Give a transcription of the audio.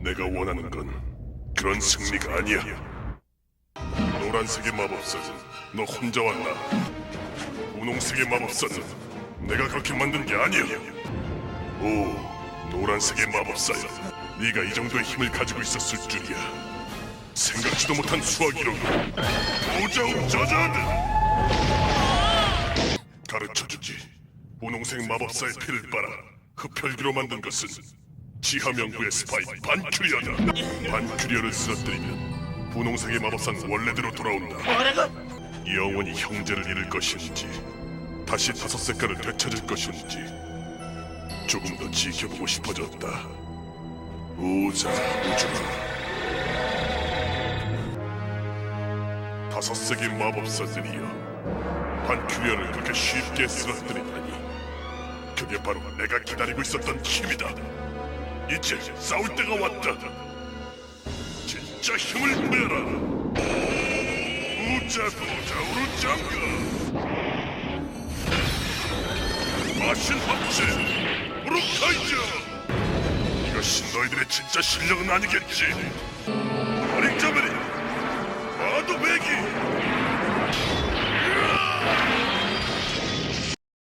내가 원하는 건 그런 승리가 아니야. 노란색의 마법사는 너 혼자 왔나? 분홍색의 마법사는 내가 그렇게 만든 게 아니야. 오, 노란색의 마법사야. 네가 이 정도의 힘을 가지고 있었을 줄이야. 생각지도 못한 수학이로군. 오자우 저자드! 가르쳐주지. 분홍색 마법사의 피를 빨아 흡혈귀로 만든 것은 지하명구의 스파이 반큐리어다. 반큐리어를 쓰러뜨리면 분홍색의 마법사는 원래대로 돌아온다. 뭐라고? 영원히 형제를 잃을 것인지 다시 다섯 색깔을 되찾을 것인지 조금 더 지켜보고 싶어졌다. 우자 우주라. 다섯 색의 마법사들이여 반큐리어를 그렇게 쉽게 쓰러뜨리다니 그게 바로 내가 기다리고 있었던 힘이다. 이제 싸울 때가 왔다. 진짜 힘을 내라. 우자 우자 우르 장가. 마신 합체 브루카이저. 이것이 너희들의 진짜 실력은 아니겠지.